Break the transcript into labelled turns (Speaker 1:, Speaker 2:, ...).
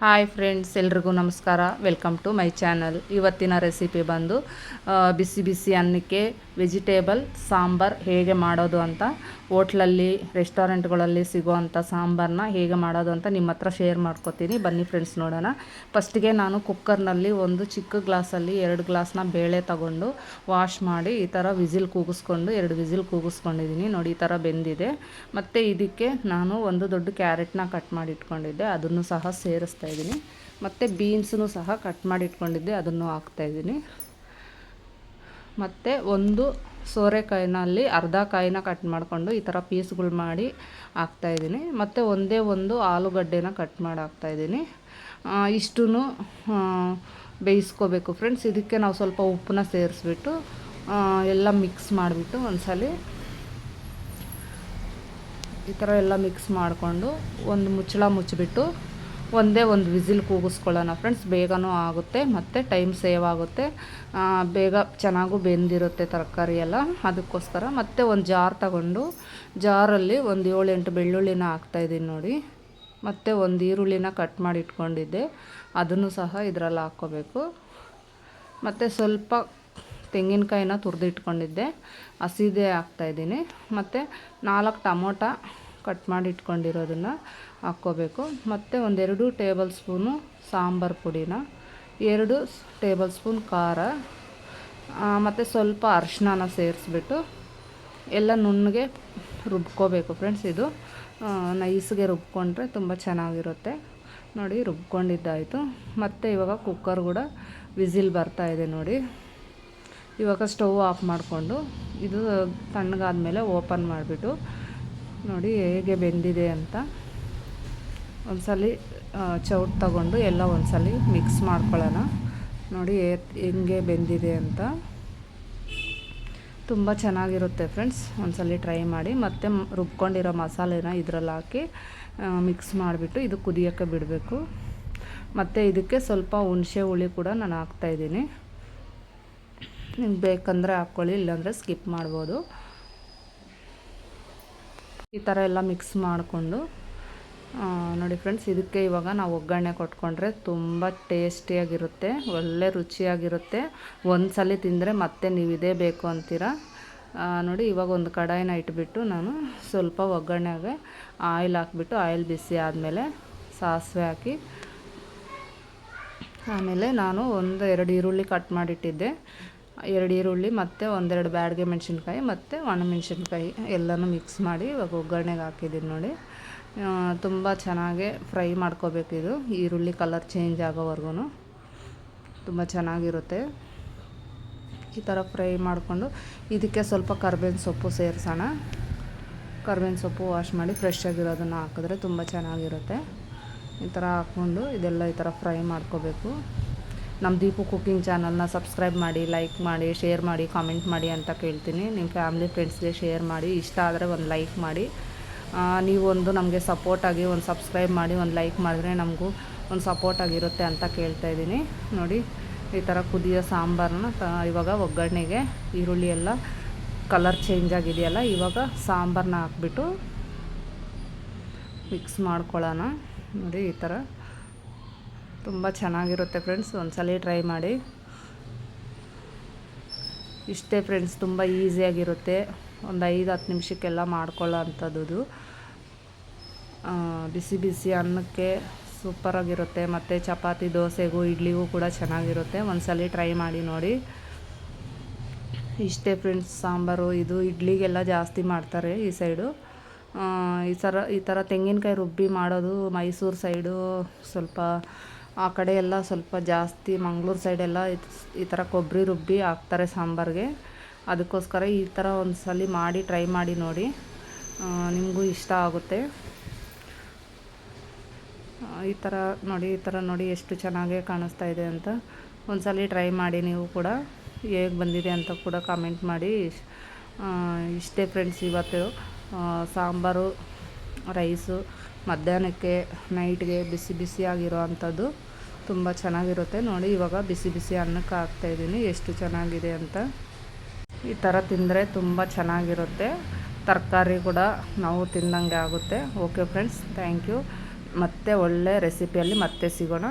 Speaker 1: Hi friends, ಎಲ್ರಿಗೂ ನಮಸ್ಕಾರ. Welcome to my channel ಇವತ್ತಿನ ರೆಸಿಪಿ ಬಂದು ಬಿಸಿ ಬಿಸಿ ಅನ್ನಕ್ಕೆ ವೆಜಿಟೇಬಲ್ ಸಾಂಬಾರ್ ಹೇಗೆ ಮಾಡೋದು ಅಂತ, ಹೋಟ್ಲಲ್ಲಿ ರೆಸ್ಟೋರೆಂಟ್ಗಳಲ್ಲಿ ಸಿಗೋವಂಥ ಸಾಂಬಾರನ್ನ ಹೇಗೆ ಮಾಡೋದು ಅಂತ ನಿಮ್ಮ ಹತ್ರ ಶೇರ್ ಮಾಡ್ಕೋತೀನಿ. ಬನ್ನಿ ಫ್ರೆಂಡ್ಸ್ ನೋಡೋಣ. ಫಸ್ಟಿಗೆ ನಾನು ಕುಕ್ಕರ್ನಲ್ಲಿ ಒಂದು ಚಿಕ್ಕ ಗ್ಲಾಸಲ್ಲಿ ಎರಡು ಗ್ಲಾಸ್ನ ಬೇಳೆ ತಗೊಂಡು ವಾಶ್ ಮಾಡಿ, ಈ ಥರ ವಿಸಿಲ್ ಕೂಗಿಸ್ಕೊಂಡು, ಎರಡು ವಿಸಿಲ್ ಕೂಗಿಸ್ಕೊಂಡಿದ್ದೀನಿ. ನೋಡಿ, ಈ ಥರ ಬೆಂದಿದೆ. ಮತ್ತು ಇದಕ್ಕೆ ನಾನು ಒಂದು ದೊಡ್ಡ ಕ್ಯಾರೆಟ್ನ ಕಟ್ ಮಾಡಿ ಇಟ್ಕೊಂಡಿದ್ದೆ. ಅದನ್ನು ಸಹ ಸೇರಿಸ್ತಾ ಇದ್ದೀನಿ. ಮತ್ತು ಬೀನ್ಸನ್ನು ಸಹ ಕಟ್ ಮಾಡಿ ಇಟ್ಕೊಂಡಿದ್ದೆ, ಅದನ್ನು ಹಾಕ್ತಾಯಿದ್ದೀನಿ ಮತ್ತು ಒಂದು ಸೋರೆಕಾಯಿನಲ್ಲಿ ಅರ್ಧ ಕಾಯಿನ ಕಟ್ ಮಾಡಿಕೊಂಡು ಈ ಥರ ಪೀಸ್ಗಳು ಮಾಡಿ ಹಾಕ್ತಾಯಿದ್ದೀನಿ ಮತ್ತು ಒಂದೇ ಒಂದು ಆಲೂಗಡ್ಡೆನ ಕಟ್ ಮಾಡಿ ಹಾಕ್ತಾಯಿದ್ದೀನಿ ಇಷ್ಟೂ ಬೇಯಿಸ್ಕೋಬೇಕು ಫ್ರೆಂಡ್ಸ್ ಇದಕ್ಕೆ ನಾವು ಸ್ವಲ್ಪ ಉಪ್ಪನ್ನ ಸೇರಿಸ್ಬಿಟ್ಟು ಎಲ್ಲ ಮಿಕ್ಸ್ ಮಾಡಿಬಿಟ್ಟು ಒಂದ್ಸಲಿ ಈ ಥರ ಎಲ್ಲ ಮಿಕ್ಸ್ ಮಾಡಿಕೊಂಡು ಒಂದು ಮುಚ್ಚಳ ಮುಚ್ಚಿಬಿಟ್ಟು ಒಂದೇ ಒಂದು ವಿಸಿಲ್ ಕೂಗಿಸ್ಕೊಳ್ಳೋಣ ಫ್ರೆಂಡ್ಸ್. ಬೇಗನೂ ಆಗುತ್ತೆ, ಮತ್ತು ಟೈಮ್ ಸೇವ್ ಆಗುತ್ತೆ. ಬೇಗ ಚೆನ್ನಾಗೂ ಬೆಂದಿರುತ್ತೆ ತರಕಾರಿ ಎಲ್ಲ. ಅದಕ್ಕೋಸ್ಕರ ಮತ್ತು ಒಂದು ಜಾರ್ ತಗೊಂಡು, ಜಾರಲ್ಲಿ ಒಂದು ಏಳು ಎಂಟು ಬೆಳ್ಳುಳ್ಳಿನ ಹಾಕ್ತಾಯಿದ್ದೀನಿ ನೋಡಿ. ಮತ್ತು ಒಂದು ಈರುಳ್ಳಿನ ಕಟ್ ಮಾಡಿ ಇಟ್ಕೊಂಡಿದ್ದೆ. ಅದನ್ನು ಸಹ ಇದರಲ್ಲಿ ಹಾಕ್ಕೋಬೇಕು. ಮತ್ತು ಸ್ವಲ್ಪ ತೆಂಗಿನಕಾಯಿನ ತುರಿದಿಟ್ಕೊಂಡಿದ್ದೆ. ಹಸಿದೆ ಹಾಕ್ತಾಯಿದ್ದೀನಿ ಮತ್ತು ನಾಲ್ಕು ಟಮೋಟ ಕಟ್ ಮಾಡಿ ಇಟ್ಕೊಂಡಿರೋದನ್ನು ಹಾಕ್ಕೋಬೇಕು. ಮತ್ತು ಒಂದೆರಡು ಟೇಬಲ್ ಸ್ಪೂನು ಸಾಂಬಾರು ಪುಡಿನ, ಎರಡು ಟೇಬಲ್ ಸ್ಪೂನ್ ಖಾರ ಮತ್ತು ಸ್ವಲ್ಪ ಅರ್ಶಿನ ಸೇರಿಸ್ಬಿಟ್ಟು ಎಲ್ಲ ನುಣ್ಣಗೆ ರುಬ್ಕೋಬೇಕು ಫ್ರೆಂಡ್ಸ್ ಇದು. ನೈಸ್ಗೆ ರುಬ್ಕೊಂಡ್ರೆ ತುಂಬ ಚೆನ್ನಾಗಿರುತ್ತೆ. ನೋಡಿ, ರುಬ್ಕೊಂಡಿದ್ದಾಯಿತು. ಮತ್ತು ಇವಾಗ ಕುಕ್ಕರ್ ಕೂಡ ವಿಸಿಲ್ ಬರ್ತಾಯಿದೆ ನೋಡಿ. ಇವಾಗ ಸ್ಟವ್ ಆಫ್ ಮಾಡಿಕೊಂಡು, ಇದು ತಣ್ಣಗಾದ ಮೇಲೆ ಓಪನ್ ಮಾಡಿಬಿಟ್ಟು ನೋಡಿ ಹೇಗೆ ಬೆಂದಿದೆ ಅಂತ. ಒಂದ್ಸಲಿ ಚೌಟ್ ತಗೊಂಡು ಎಲ್ಲ ಒಂದ್ಸಲ ಮಿಕ್ಸ್ ಮಾಡ್ಕೊಳ್ಳೋಣ. ನೋಡಿ ಹೆಂಗೆ ಬೆಂದಿದೆ ಅಂತ. ತುಂಬ ಚೆನ್ನಾಗಿರುತ್ತೆ ಫ್ರೆಂಡ್ಸ್. ಒಂದ್ಸಲಿ ಟ್ರೈ ಮಾಡಿ. ಮತ್ತೆ ರುಬ್ಕೊಂಡಿರೋ ಮಸಾಲೆನ ಇದರಲ್ಲಿ ಹಾಕಿ ಮಿಕ್ಸ್ ಮಾಡಿಬಿಟ್ಟು ಇದು ಕುದಿಯೋಕ್ಕೆ ಬಿಡಬೇಕು. ಮತ್ತು ಇದಕ್ಕೆ ಸ್ವಲ್ಪ ಹುಣಸೆ ಹುಳಿ ಕೂಡ ನಾನು ಹಾಕ್ತಾಯಿದ್ದೀನಿ ನಿಮ್ಗೆ ಬೇಕಂದರೆ ಹಾಕ್ಕೊಳ್ಳಿ, ಇಲ್ಲಾಂದರೆ ಸ್ಕಿಪ್ ಮಾಡ್ಬೋದು. ಈ ಥರ ಎಲ್ಲ ಮಿಕ್ಸ್ ಮಾಡಿಕೊಂಡು ನೋಡಿ ಫ್ರೆಂಡ್ಸ್, ಇದಕ್ಕೆ ಇವಾಗ ನಾವು ಒಗ್ಗರಣೆ ಕೊಟ್ಕೊಂಡ್ರೆ ತುಂಬ ಟೇಸ್ಟಿಯಾಗಿರುತ್ತೆ, ಒಳ್ಳೆ ರುಚಿಯಾಗಿರುತ್ತೆ. ಒಂದು ಸಲ ತಿಂದರೆ ಮತ್ತೆ ನೀವು ಇದೇ ಬೇಕು ಅಂತೀರಾ? ನೋಡಿ, ಇವಾಗ ಒಂದು ಕಡಾಯಿನ ಇಟ್ಬಿಟ್ಟು ನಾನು ಸ್ವಲ್ಪ ಒಗ್ಗರಣೆಗೆ ಆಯಿಲ್ ಹಾಕ್ಬಿಟ್ಟು, ಆಯಿಲ್ ಬಿಸಿ ಆದಮೇಲೆ ಸಾಸಿವೆ ಹಾಕಿ, ಆಮೇಲೆ ನಾನು ಒಂದು ಎರಡು ಈರುಳ್ಳಿ ಕಟ್ ಮಾಡಿಟ್ಟಿದ್ದೆ. ಎರಡು ಈರುಳ್ಳಿ, ಮತ್ತು ಒಂದೆರಡು ಬ್ಯಾಡ್ಗೆ ಮೆಣಸಿನ್ಕಾಯಿ, ಮತ್ತು ಒಣಮೆಣ್ಸಿನ್ಕಾಯಿ ಎಲ್ಲನೂ ಮಿಕ್ಸ್ ಮಾಡಿ ಇವಾಗ ಒಗ್ಗರಣೆಗೆ ಹಾಕಿದ್ದೀನಿ ನೋಡಿ. ತುಂಬ ಚೆನ್ನಾಗಿ ಫ್ರೈ ಮಾಡ್ಕೋಬೇಕು ಇದು. ಈರುಳ್ಳಿ ಕಲರ್ ಚೇಂಜ್ ಆಗೋವರೆಗೂ ತುಂಬ ಚೆನ್ನಾಗಿರುತ್ತೆ. ಈ ಥರ ಫ್ರೈ ಮಾಡಿಕೊಂಡು ಇದಕ್ಕೆ ಸ್ವಲ್ಪ ಕರ್ಬೇವಿನ ಸೊಪ್ಪು ಸೇರಿಸೋಣ. ಕರ್ಬೇವಿನ ಸೊಪ್ಪು ವಾಶ್ ಮಾಡಿ ಫ್ರೆಶ್ ಆಗಿರೋದನ್ನು ಹಾಕಿದ್ರೆ ತುಂಬ ಚೆನ್ನಾಗಿರುತ್ತೆ. ಈ ಥರ ಹಾಕ್ಕೊಂಡು ಇದೆಲ್ಲ ಈ ಥರ ಫ್ರೈ ಮಾಡ್ಕೋಬೇಕು. ನಮ್ಮ ದೀಪು ಕುಕ್ಕಿಂಗ್ ಚಾನಲ್ನ ಸಬ್ಸ್ಕ್ರೈಬ್ ಮಾಡಿ, ಲೈಕ್ ಮಾಡಿ, ಶೇರ್ ಮಾಡಿ, ಕಾಮೆಂಟ್ ಮಾಡಿ ಅಂತ ಕೇಳ್ತೀನಿ. ನಿಮ್ಮ ಫ್ಯಾಮಿಲಿ, ಫ್ರೆಂಡ್ಸ್ಗೆ ಶೇರ್ ಮಾಡಿ, ಇಷ್ಟ ಆದರೆ ಒಂದು ಲೈಕ್ ಮಾಡಿ. ನೀವೊಂದು ನಮಗೆ ಸಪೋರ್ಟಾಗಿ ಒಂದು ಸಬ್ಸ್ಕ್ರೈಬ್ ಮಾಡಿ, ಒಂದು ಲೈಕ್ ಮಾಡಿದ್ರೆ ನಮಗೂ ಒಂದು ಸಪೋರ್ಟ್ ಆಗಿರುತ್ತೆ ಅಂತ ಕೇಳ್ತಾ ಇದ್ದೀನಿ. ನೋಡಿ, ಈ ಥರ ಕುದಿಯೋ ಸಾಂಬಾರನ್ನ ತ, ಇವಾಗ ಒಗ್ಗರಣೆಗೆ ಈರುಳ್ಳಿ ಎಲ್ಲ ಕಲರ್ ಚೇಂಜ್ ಆಗಿದೆಯಲ್ಲ, ಇವಾಗ ಸಾಂಬಾರನ್ನ ಹಾಕ್ಬಿಟ್ಟು ಮಿಕ್ಸ್ ಮಾಡ್ಕೊಳ್ಳೋಣ. ನೋಡಿ, ಈ ಥರ ತುಂಬ ಚೆನ್ನಾಗಿರುತ್ತೆ ಫ್ರೆಂಡ್ಸ್, ಒಂದ್ಸಲ ಟ್ರೈ ಮಾಡಿ. ಇಷ್ಟೇ ಫ್ರೆಂಡ್ಸ್, ತುಂಬ ಈಸಿಯಾಗಿರುತ್ತೆ ಒಂದು ಐದು, ಹತ್ತು ನಿಮಿಷಕ್ಕೆಲ್ಲ ಮಾಡ್ಕೊಳ್ಳೋ ಅಂಥದ್ದು ಬಿಸಿ ಬಿಸಿ ಅನ್ನಕ್ಕೆ ಸೂಪರಾಗಿರುತ್ತೆ ಮತ್ತು ಚಪಾತಿ, ದೋಸೆಗೂ, ಇಡ್ಲಿಗೂ ಕೂಡ ಚೆನ್ನಾಗಿರುತ್ತೆ. ಒಂದ್ಸಲ ಟ್ರೈ ಮಾಡಿ ನೋಡಿ. ಇಷ್ಟೇ ಫ್ರೆಂಡ್ಸ್, ಸಾಂಬಾರು, ಇದು ಇಡ್ಲಿಗೆಲ್ಲ ಜಾಸ್ತಿ ಮಾಡ್ತಾರೆ ಈ ಸೈಡು. ಈ ಥರ ಈ ಥರ ತೆಂಗಿನಕಾಯಿ ರುಬ್ಬಿ ಮಾಡೋದು ಮೈಸೂರು ಸೈಡು ಸ್ವಲ್ಪ ಆ ಕಡೆ ಎಲ್ಲ ಸ್ವಲ್ಪ ಜಾಸ್ತಿ ಮಂಗ್ಳೂರು ಸೈಡೆಲ್ಲ ಈ ಥರ ಕೊಬ್ಬರಿ ರುಬ್ಬಿ ಹಾಕ್ತಾರೆ ಸಾಂಬಾರಿಗೆ. ಅದಕ್ಕೋಸ್ಕರ ಈ ಥರ ಒಂದು ಸಲ ಮಾಡಿ ಟ್ರೈ ಮಾಡಿ ನೋಡಿ. ನಿಮಗೂ ಇಷ್ಟ ಆಗುತ್ತೆ. ಈ ಥರ ನೋಡಿ, ಈ ಥರ ನೋಡಿ ಎಷ್ಟು ಚೆನ್ನಾಗೇ ಕಾಣಿಸ್ತಾ ಇದೆ ಅಂತ. ಒಂದು ಸಲ ಟ್ರೈ ಮಾಡಿ ನೀವು ಕೂಡ. ಹೇಗೆ ಬಂದಿದೆ ಅಂತ ಕೂಡ ಕಾಮೆಂಟ್ ಮಾಡಿ. ಇಷ್ಟೇ ಫ್ರೆಂಡ್ಸ್ ಇವತ್ತು. ಸಾಂಬಾರು, ರೈಸು ಮಧ್ಯಾಹ್ನಕ್ಕೆ ನೈಟ್ಗೆ ಬಿಸಿ ಬಿಸಿಯಾಗಿರೋ ಅಂಥದ್ದು ತುಂಬ ಚೆನ್ನಾಗಿರುತ್ತೆ. ನೋಡಿ, ಇವಾಗ ಬಿಸಿ ಬಿಸಿ ಅನ್ನಕ್ಕೆ ಹಾಕ್ತಾಯಿದ್ದೀನಿ ಎಷ್ಟು ಚೆನ್ನಾಗಿದೆ ಅಂತ. ಈ ಥರ ತಿಂದರೆ ತುಂಬ ಚೆನ್ನಾಗಿರುತ್ತೆ. ತರಕಾರಿ ಕೂಡ ನಾವು ತಿಂದಂಗೆ ಆಗುತ್ತೆ. ಓಕೆ ಫ್ರೆಂಡ್ಸ್ ಥ್ಯಾಂಕ್ ಯು ಮತ್ತೆ ಒಳ್ಳೆ ರೆಸಿಪಿಯಲ್ಲಿ ಮತ್ತೆ ಸಿಗೋಣ.